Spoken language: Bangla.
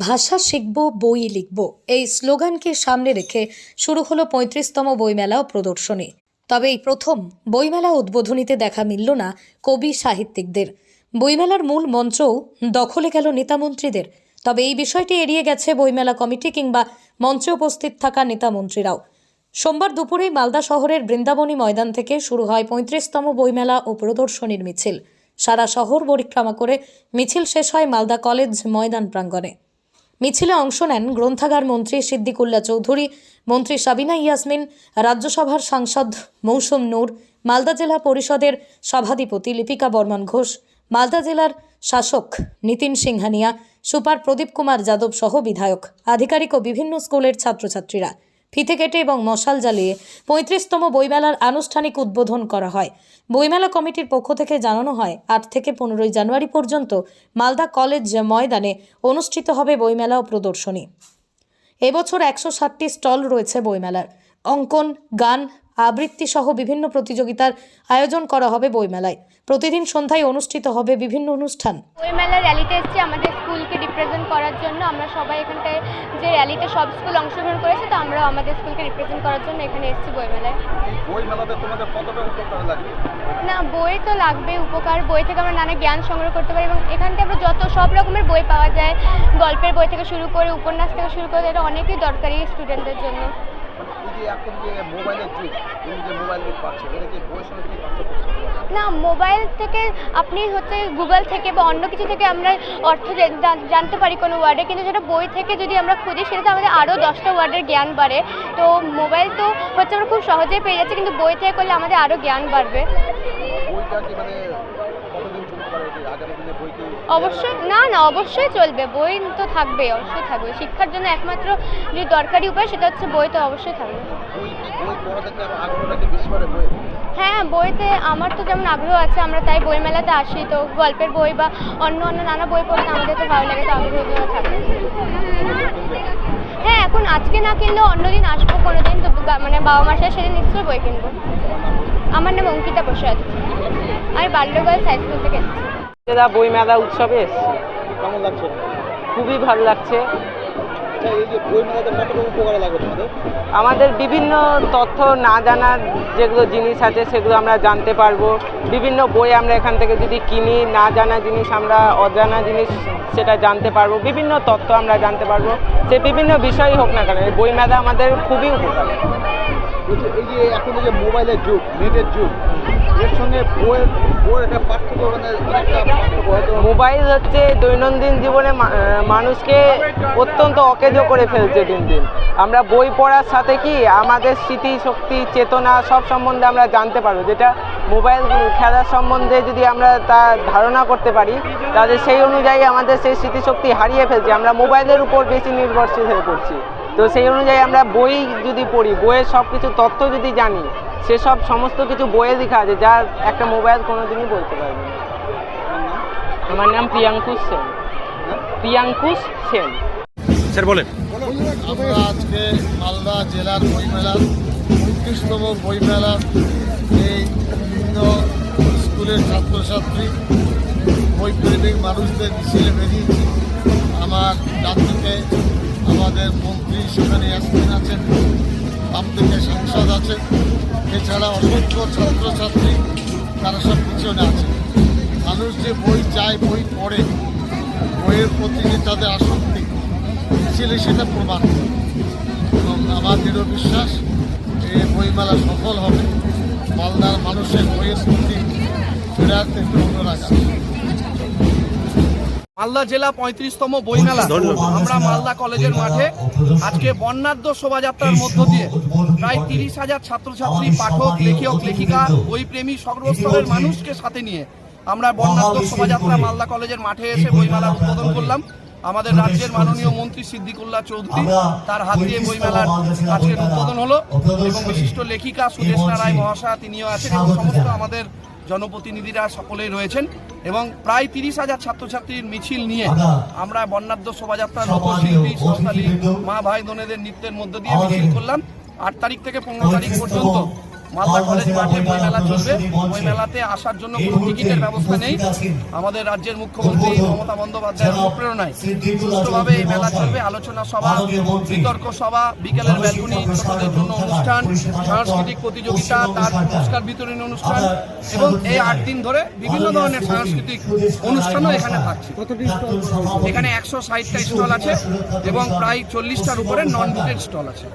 ভাষা শিখব, বই লিখব। এই স্লোগানকে সামনে রেখে শুরু হলো পঁয়ত্রিশতম বইমেলা ও প্রদর্শনী। তবে এই প্রথম বইমেলা উদ্বোধনীতে দেখা মিলল না কবি সাহিত্যিকদের। বইমেলার মূল মঞ্চও দখলে গেল নেতামন্ত্রীদের। তবে এই বিষয়টি এড়িয়ে গেছে বইমেলা কমিটি কিংবা মঞ্চে উপস্থিত থাকা নেতামন্ত্রীরাও। সোমবার দুপুরেই মালদা শহরের বৃন্দাবনী ময়দান থেকে শুরু হয় পঁয়ত্রিশতম বইমেলা ও প্রদর্শনীর মিছিল। সারা শহর পরিক্রমা করে মিছিল শেষ হয় মালদা কলেজ ময়দান প্রাঙ্গণে। মিছিলে অংশ নেন গ্রন্থাগার মন্ত্রী সিদ্দিকুল্লা চৌধুরী, মন্ত্রী সাবিনা ইয়াসমিন, রাজ্যসভার সাংসদ মৌসুম নূর, মালদা জেলা পরিষদের সভাধিপতি লিপিকা বর্মন ঘোষ, মালদা জেলার শাসক নিতিন সিংহানিয়া, সুপার প্রদীপ কুমার যাদব সহ বিধায়ক, আধিকারিক ও বিভিন্ন স্কুলের ছাত্রছাত্রীরা। ফিতে কেটে এবং মশাল জ্বালিয়ে পঁয়ত্রিশতম বইমেলার আনুষ্ঠানিক উদ্বোধন করা হয়। বইমেলা কমিটির পক্ষ থেকে জানানো হয় আট থেকে পনেরোই জানুয়ারি পর্যন্ত মালদা কলেজ ময়দানে অনুষ্ঠিত হবে বইমেলা ও প্রদর্শনী। এবছর একশো ষাটটি স্টল রয়েছে বইমেলার। অঙ্কন, গান আবৃত্তি সহ বিভিন্ন প্রতিযোগিতার আয়োজন করা হবে বইমেলায়। প্রতিদিন সন্ধ্যায় অনুষ্ঠিত হবে বিভিন্ন অনুষ্ঠান। বইমেলা র্যালিতে এসেছি আমাদের স্কুলকে রিপ্রেজেন্ট করার জন্য। আমরা সবাই এখানটায় যে র্যালিতে সব স্কুল অংশগ্রহণ করেছে তো আমরা আমাদের স্কুলকে রিপ্রেজেন্ট করার জন্য এখানে এসেছি বইমেলায়। এই বই মেলাতে তোমাদের কতটা উপকার লাগবে না বই তো লাগবে উপকার। বই থেকে আমরা নানা জ্ঞান সংগ্রহ করতে পারি এবং এখান থেকে আমরা যত সব রকমের বই পাওয়া যায় গল্পের বই থেকে শুরু করে উপন্যাস থেকে শুরু করে এটা অনেকই দরকারি স্টুডেন্টদের জন্য। এই যে এখন যে মোবাইলের যুগ তুমি যে মোবাইল যুগ পাচ্ছ এটা কি বইয়ের সঙ্গে কি পার্থক্য না মোবাইল থেকে আপনি হচ্ছে গুগল থেকে বা অন্য কিছু থেকে আমরা অর্থ জানতে পারি কোনো ওয়ার্ডে কিন্তু যেটা বই থেকে যদি আমরা খুঁজি সেটাতে আমাদের আরও দশটা ওয়ার্ডের জ্ঞান বাড়ে। তো মোবাইল তো হচ্ছে আমরা খুব সহজেই পেয়ে যাচ্ছি কিন্তু বই থেকে করলে আমাদের আরও জ্ঞান বাড়বে। বইটা কি মানে কতদিন চলতে পারে কি আগামী দিনে বই কি অবশ্যই না না অবশ্যই চলবে। বই তো থাকবে অবশ্যই থাকবে। শিক্ষার জন্য একমাত্র যে দরকারি উপায় সেটা হচ্ছে বই তো অবশ্যই থাকবে। বই হ্যাঁ বইতে আমার তো যেমন আগ্রহ আছে আমরা তাই বই মেলাতে আসি তো গল্পের বই বা অন্য অন্য নানা বই পড়তে আমাদের তো ভালো লাগে তো আগ্রহগুলো থাকে হ্যাঁ এখন আজকে না কিনলেও অন্যদিন আসব কোনো দিন তো মানে বাবা মার সাথে সেদিন নিশ্চয়ই বই কিনবো। আমার নাম অঙ্কিতা প্রসাদ আমি বাল্যগঞ্জ হাই স্কুল থেকে এসেছি। জেলা বইমেলা উৎসবে এসেছি। কেমন লাগছে? খুবই ভালো লাগছে। আচ্ছা বই আমাদের বিভিন্ন তথ্য না জানার যেগুলো জিনিস আছে সেগুলো আমরা জানতে পারব। বিভিন্ন বই আমরা এখান থেকে যদি কিনি না জানা জিনিস আমরা অজানা জিনিস সেটা জানতে পারব। বিভিন্ন তথ্য আমরা জানতে পারব। সে বিভিন্ন বিষয়ই হোক না কেন এই বইমেলা আমাদের খুবই উপকার। এই যে এখন যে মোবাইলের যুগ নেটের যুগ মোবাইল হচ্ছে দৈনন্দিন জীবনে মানুষকে অত্যন্ত অকেজো করে ফেলছে দিন দিন। আমরা বই পড়ার সাথে কি আমাদের স্মৃতি, শক্তি, চেতনা সব সম্বন্ধে আমরা জানতে পারব। যেটা মোবাইল খেলার সম্বন্ধে যদি আমরা তা ধারণা করতে পারি, তাহলে সেই অনুযায়ী আমাদের সেই স্মৃতিশক্তি হারিয়ে ফেলছি। আমরা মোবাইলের উপর বেশি নির্ভরশীল হয়ে পড়ছি। তো সেই অনুযায়ী আমরা বই যদি পড়ি, বইয়ের সব কিছু তথ্য যদি জানি সেসব সমস্ত কিছু বইয়ে লেখা আছে যা একটা মোবাইল কোনোদিনই বলতে পারবে না। আমার নাম প্রিয়াঙ্কুশ সেন। প্রিয়াঙ্কুশ সেন। স্যার বলেন। আমরা আজকে মালদা জেলার বইমেলার উনত্রিশতম বইমেলা এই বিভিন্ন স্কুলের ছাত্রছাত্রী বইপ্রেমিক মানুষদের মিছিলে বেরিয়েছি। আমার ডান দিকে আমাদের মন্ত্রী সেখানে আসতেন আছেন বাম দিকে সাংসদ আছেন। এছাড়া অসংখ্য ছাত্রছাত্রী তারা সব পিছনে আছে। মানুষ যে বই চায়, বই পড়ে, বইয়ের প্রতি যে তাদের আসক্তি মিছিলে সেটা প্রমাণ। এবং আমার দৃঢ় বিশ্বাস এই বইমেলা সফল হবে। মালদার মানুষের বইয়ের প্রতি ফিরে আসতে একটু আছে। মালদা জেলা পঁয়ত্রিশতম বইমেলা। আমরা মালদা কলেজের মাঠে আজকে বর্ণাঢ্য শোভাযাত্রার মধ্য দিয়ে প্রায় তিরিশ হাজার ছাত্রছাত্রী পাঠক লেখক লেখিকা বইপ্রেমী সর্বস্তরের মানুষকে সাথে নিয়ে আমরা বর্ণাঢ্য শোভাযাত্রা মালদা কলেজের মাঠে এসে বইমেলা উদ্বোধন করলাম। আমাদের রাজ্যের মাননীয় মন্ত্রী সিদ্দিকুল্লাহ চৌধুরী তার হাত দিয়ে বইমেলার আজকের উদ্বোধন হলো এবং বিশিষ্ট লেখিকা সুদেশনা রায় মহাশয়া তিনিও আছেন এবং সমস্ত আমাদের জনপ্রতিনিধিরা সকলেই রয়েছেন এবং প্রায় তিরিশ হাজার ছাত্রছাত্রীর মিছিল নিয়ে আমরা বন্যাদ্য শোভাযাত্রা লোকশিল্পী সংস্থালী মা ভাই বোনেদের নৃত্যের মধ্য দিয়ে মিছিল করলাম। আট তারিখ থেকে পনেরো তারিখ পর্যন্ত মালদা কলেজ মাঠে বই মেলা চলবে বই মেলাতে আসার জন্য কোনো টিকিটের ব্যবস্থা নেই। আমাদের রাজ্যের মুখ্যমন্ত্রী মমতা বন্দ্যোপাধ্যায়ের অনুপ্রেরণায় সুষ্ঠুভাবে এই মেলা চলবে। আলোচনা সভা বিতর্ক সভা বিকেলের ব্যালকনি ছোটদের জন্য অনুষ্ঠান সাংস্কৃতিক প্রতিযোগিতা তার পুরস্কার বিতরণী অনুষ্ঠান এবং এই আট দিন ধরে বিভিন্ন ধরনের সাংস্কৃতিক অনুষ্ঠানও এখানে থাকছে। এখানে একশো ষাটটা স্টল আছে এবং প্রায় চল্লিশটার উপরে নন বুকের স্টল আছে।